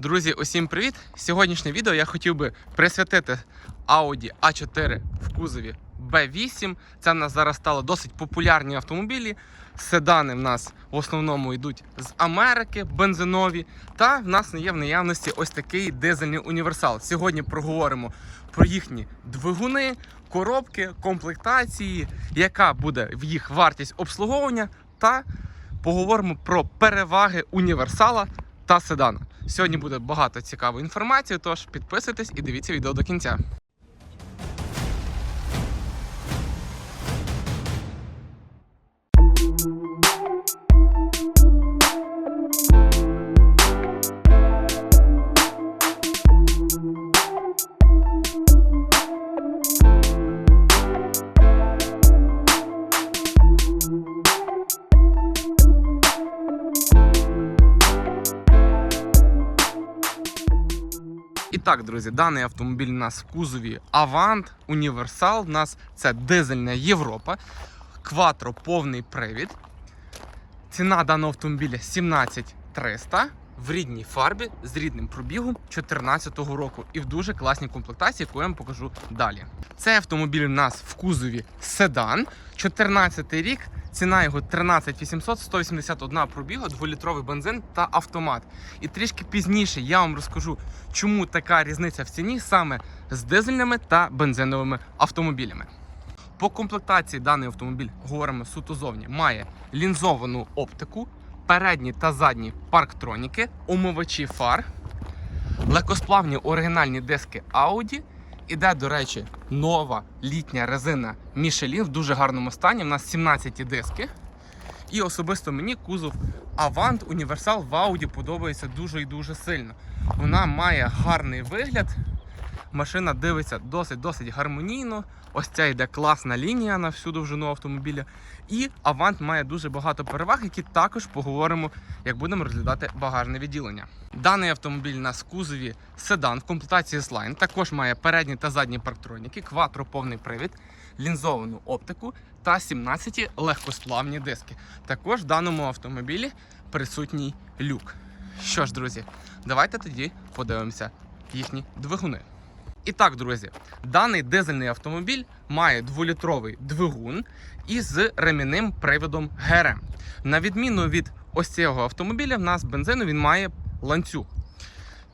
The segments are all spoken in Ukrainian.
Друзі, усім привіт! Сьогоднішнє відео я хотів би присвятити Audi A4 в кузові B8. Це в нас зараз стало досить популярні автомобілі. Седани в нас в основному йдуть з Америки, бензинові. Та в нас не є в наявності ось такий дизельний універсал. Сьогодні проговоримо про їхні двигуни, коробки, комплектації, яка буде в їх вартість обслуговування, та поговоримо про переваги універсала та седана. Сьогодні буде багато цікавої інформації, тож підписуйтесь і дивіться відео до кінця. І так, друзі, даний автомобіль у нас в кузові Avant Універсал. У нас це дизельна Європа. Кватро повний привід. Ціна даного автомобіля 17300 в рідній фарбі з рідним пробігом 2014 року і в дуже класній комплектації, яку я вам покажу далі. Цей автомобіль у нас в кузові седан, 14 рік. Ціна його 13 800, 181 пробігу, 2-літровий бензин та автомат. І трішки пізніше я вам розкажу, чому така різниця в ціні саме з дизельними та бензиновими автомобілями. По комплектації даний автомобіль говоримо суто зовні. Має лінзовану оптику, передні та задні парктроніки, омивачі фар, легкосплавні оригінальні диски Audi. Іде, до речі, нова літня резина Michelin в дуже гарному стані. У нас 17 диски. І особисто мені кузов Avant Універсал в Audi подобається дуже і дуже сильно. Вона має гарний вигляд. Машина дивиться досить-досить гармонійно. Ось ця йде класна лінія на всю довжину автомобіля. І Avant має дуже багато переваг, які також поговоримо, як будемо розглядати багажне відділення. Даний автомобіль на кузові седан в комплектації S-Line також має передні та задні парктроніки, кватро повний привід, лінзовану оптику та 17 легкосплавні диски. Також в даному автомобілі присутній люк. Що ж, друзі, давайте тоді подивимося їхні двигуни. І так, друзі, даний дизельний автомобіль має дволітровий двигун із ремінним приводом ГРМ. На відміну від ось цього автомобіля, в нас бензину він має ланцюг.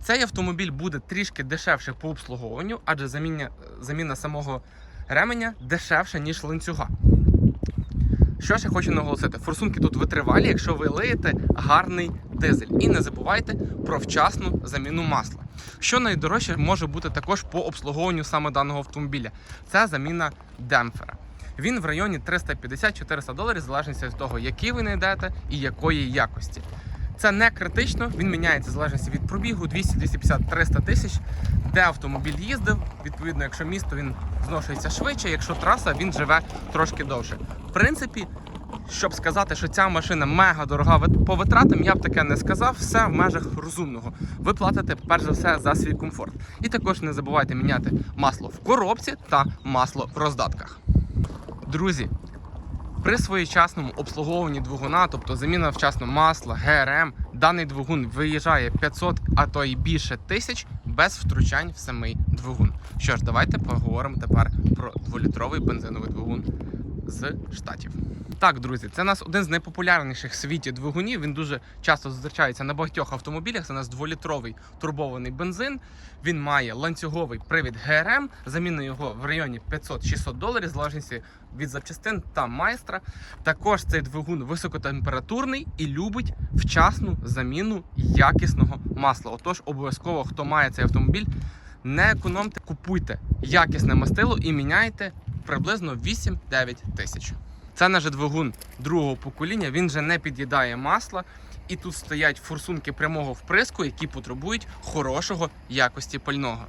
Цей автомобіль буде трішки дешевше по обслуговуванню, адже заміна, заміна самого ременя дешевша, ніж ланцюга. Що ж я хочу наголосити? Форсунки тут витривалі, якщо ви лиєте гарний дизель. І не забувайте про вчасну заміну масла. Що найдорожче може бути також по обслуговуванню саме даного автомобіля. Це заміна демпфера. Він в районі 350-400 доларів, в залежності від того, який ви знайдете і якої якості. Це не критично, він міняється в залежності від пробігу 200, 250, 300 тисяч, де автомобіль їздив. Відповідно, якщо місто він зношується швидше, якщо траса, він живе трошки довше. В принципі, щоб сказати, що ця машина мега дорога по витратам, я б таке не сказав. Все в межах розумного. Ви платите перш за все за свій комфорт. І також не забувайте міняти масло в коробці та масло в роздатках. Друзі, при своєчасному обслуговуванні двигуна, тобто заміна вчасно масла, ГРМ, даний двигун виїжджає 500, а то й більше тисяч без втручань в самий двигун. Що ж, давайте поговоримо тепер про дволітровий бензиновий двигун з штатів. Так, друзі, це у нас один з найпопулярніших в світі двигунів. Він дуже часто зустрічається на багатьох автомобілях. Це у нас дволітровий турбований бензин. Він має ланцюговий привід ГРМ. Заміна його в районі 500-600 доларів, залежності від запчастин та майстра. Також цей двигун високотемпературний і любить вчасну заміну якісного масла. Отож, обов'язково, хто має цей автомобіль, не економте, купуйте якісне мастило і міняйте приблизно 8-9 тисяч. Це наш двигун другого покоління, він вже не під'їдає масла. І тут стоять форсунки прямого вприску, які потребують хорошого якості пального.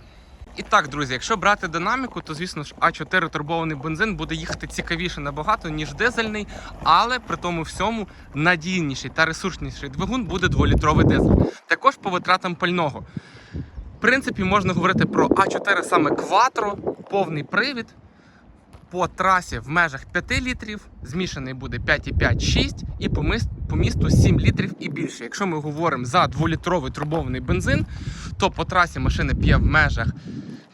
І так, друзі, якщо брати динаміку, то звісно ж А4 турбований бензин буде їхати цікавіше набагато, ніж дизельний, але при тому всьому надійніший та ресурсніший двигун буде 2-літровий дизель. Також по витратам пального. В принципі, можна говорити про А4 саме кватро, повний привід. По трасі в межах 5 літрів, змішаний буде 5,5-6 і по місту 7 літрів і більше. Якщо ми говоримо за 2-літровий турбований бензин, то по трасі машина п'є в межах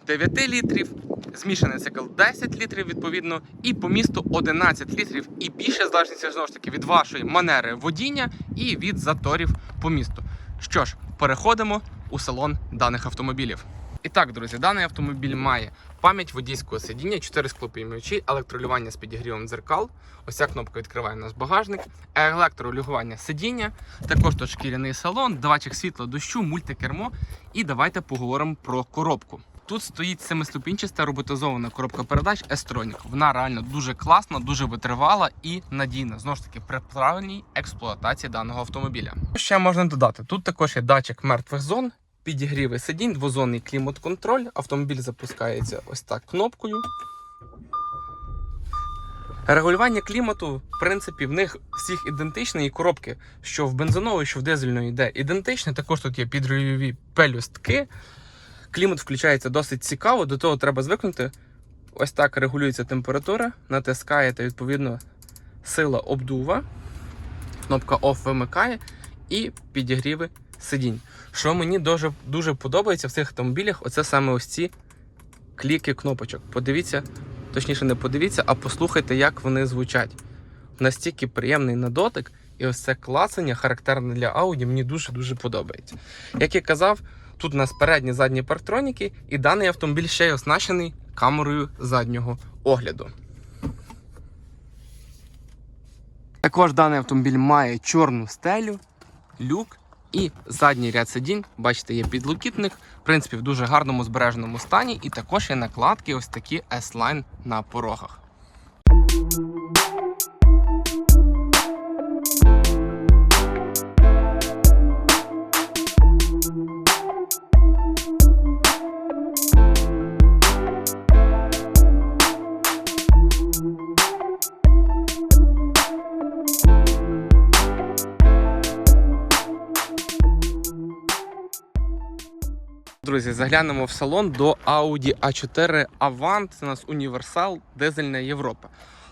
9 літрів, змішаний цикл 10 літрів відповідно, і по місту 11 літрів і більше, в залежності знову ж таки від вашої манери водіння і від заторів по місту. Що ж, переходимо у салон даних автомобілів. І так, друзі, даний автомобіль має пам'ять водійського сидіння, 4 склопіймачі, електролювання з підігрівом дзеркал. Ось ця кнопка відкриває у нас багажник, електролюгування сидіння, також тут шкіряний салон, датчик світла дощу, мультикермо. І давайте поговоримо про коробку. Тут стоїть семиступінчаста роботизована коробка передач S-Tronic. Вона реально дуже класна, дуже витривала і надійна. Знову ж таки, при правильній експлуатації даного автомобіля. Ще можна додати. Тут також є датчик мертвих зон, підігріви сидінь, двозонний клімат-контроль. Автомобіль запускається ось так кнопкою. Регулювання клімату, в принципі, в них всіх ідентичне, і коробки, що в бензинової, що в дизельної йде ідентичне. Також тут є підрульові пелюстки. Клімат включається досить цікаво, до того треба звикнути. Ось так регулюється температура, натискаєте відповідно сила обдува, кнопка OFF вимикає і підігріви сидінь. Що мені дуже, дуже подобається в цих автомобілях, оце саме ось ці кліки кнопочок. Подивіться, точніше, не подивіться, а послухайте, як вони звучать. Настільки приємний на дотик, і ось це клацання, характерне для Audi, мені дуже-дуже подобається. Як я казав, тут у нас передні задні парктроніки, і даний автомобіль ще й оснащений камерою заднього огляду. Також даний автомобіль має чорну стелю, люк і задній ряд сидінь. Бачите, є підлокітник, в принципі, в дуже гарному збереженому стані, і також є накладки, ось такі S-Line на порогах. Друзі, заглянемо в салон до Audi A4 Avant. Це у нас універсал дизельна Європа.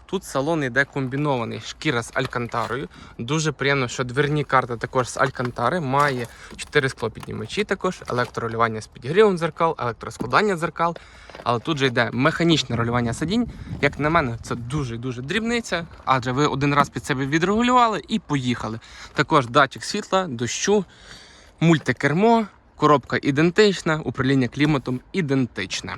Тут салон йде комбінований шкіра з алькантарою. Дуже приємно, що дверні карти також з алькантари. Має 4 склопіднімачі також, електроролювання з підігрівом дзеркал, електроскладання дзеркал. Але тут же йде механічне ролювання сидінь. Як на мене, це дуже-дуже дрібниця, адже ви один раз під себе відрегулювали і поїхали. Також датчик світла, дощу, мультикермо. Коробка ідентична, управління кліматом ідентичне.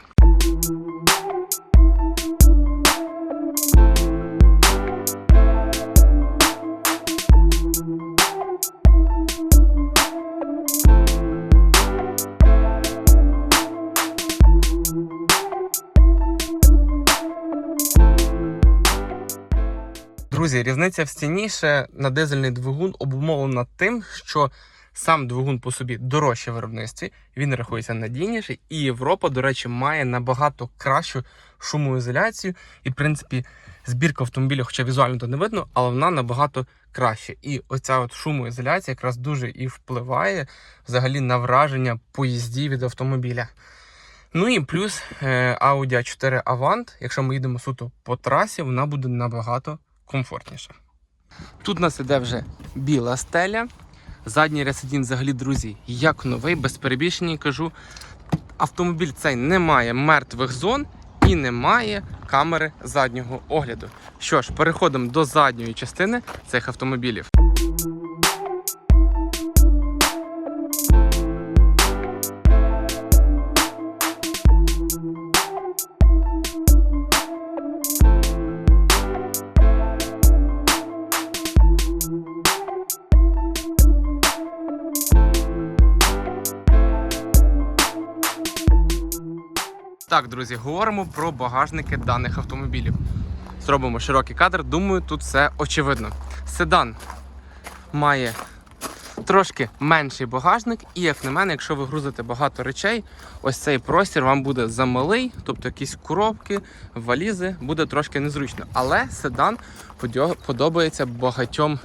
Друзі, різниця в ціні ще на дизельний двигун обумовлена тим, що Сам двигун по собі дорожче в виробництві, він рахується надійніший, і Європа, до речі, має набагато кращу шумоізоляцію. І, в принципі, збірка автомобіля, хоча візуально то не видно, але вона набагато краще. І оця от шумоізоляція якраз дуже і впливає взагалі на враження поїздів від автомобіля. Ну і плюс е, Audi A4 Avant, якщо ми їдемо суто по трасі, вона буде набагато комфортніша. Тут у нас іде вже біла стеля. Задній ряд взагалі, друзі, як новий, без перебільшення кажу. Автомобіль цей не має мертвих зон і не має камери заднього огляду. Що ж, переходимо до задньої частини цих автомобілів. Так, друзі, говоримо про багажники даних автомобілів. Зробимо широкий кадр. Думаю, тут все очевидно. Седан має трошки менший багажник, і, як на мене, якщо ви грузите багато речей, ось цей простір вам буде замалий, тобто якісь коробки, валізи, буде трошки незручно. Але седан подобається багатьом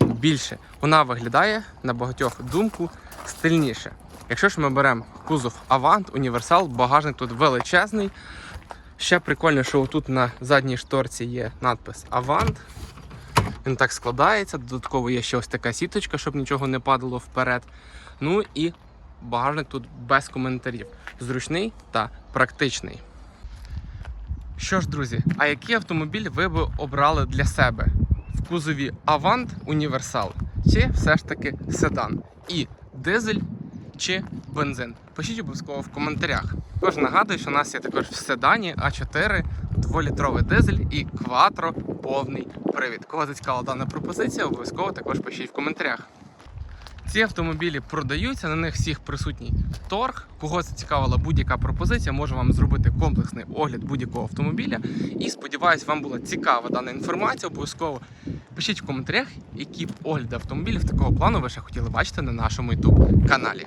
більше. Вона виглядає на багатьох думку стильніше. Якщо ж ми беремо кузов Avant, універсал, багажник тут величезний. Ще прикольно, що тут на задній шторці є надпис Avant. Він так складається. Додатково є ще ось така сіточка, щоб нічого не падало вперед. Ну і багажник тут без коментарів. Зручний та практичний. Що ж, друзі, а який автомобіль ви би обрали для себе? В кузові Avant Універсал чи все ж таки седан? І дизель чи бензин? Пишіть обов'язково в коментарях. Також нагадую, що у нас є також в седані А4 2-літровий дизель і кватро повний привід. Кого зацікавила дана пропозиція, обов'язково також пишіть в коментарях. Ці автомобілі продаються, на них всіх присутній торг. Кого зацікавила будь-яка пропозиція, можу вам зробити комплексний огляд будь-якого автомобіля. І сподіваюсь, вам була цікава дана інформація. Обов'язково пишіть в коментарях, які б огляди автомобілів такого плану ви ще хотіли бачити на нашому YouTube каналі.